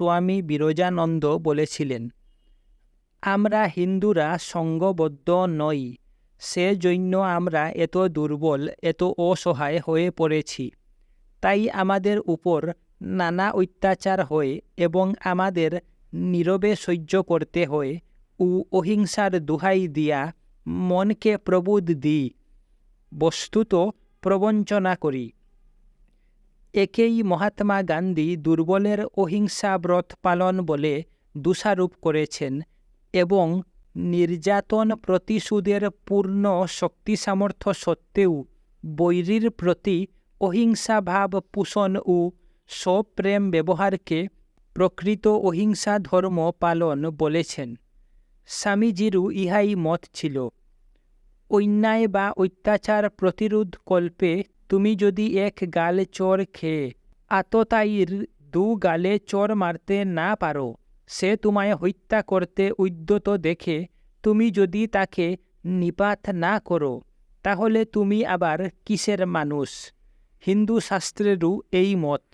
স্বামী বিরজানন্দ বলেছিলেন, আমরা হিন্দুরা সঙ্গবদ্ধ নই সেজন্য আমরা এত দুর্বল, এত অসহায় হয়ে পড়েছি। তাই আমাদের উপর নানা অত্যাচার হয় এবং আমাদের নীরবে সহ্য করতে হয়। ও অহিংসার দোহাই দিয়া মনকে প্রবোধ দিই, বস্তুত প্রবঞ্চনা করি। একেই মহাত্মা গান্ধী দুর্বলের অহিংসা ব্রত পালন বলে দোষারোপ করেছেন এবং নির্যাতন প্রতিশোধের পূর্ণ শক্তি সামর্থ্য সত্ত্বেও বৈরীর প্রতি অহিংসা ভাব পোষণ ও সপ্রেম ব্যবহারকে প্রকৃত অহিংসা ধর্ম পালন বলেছেন। স্বামীজিরও ইহাই মত ছিল। অন্যায় বা অত্যাচার প্রতিরোধ কল্পে তুমি যদি এক গালে চর খেয়ে, আততায়ীর দু গালে চর মারতে না পারো, সে তোমায় হত্যা করতে উদ্যত দেখে তুমি যদি তাকে নিপাত না করো, তাহলে তুমি আবার কিসের মানুষ? হিন্দু শাস্ত্রেরও এই মত।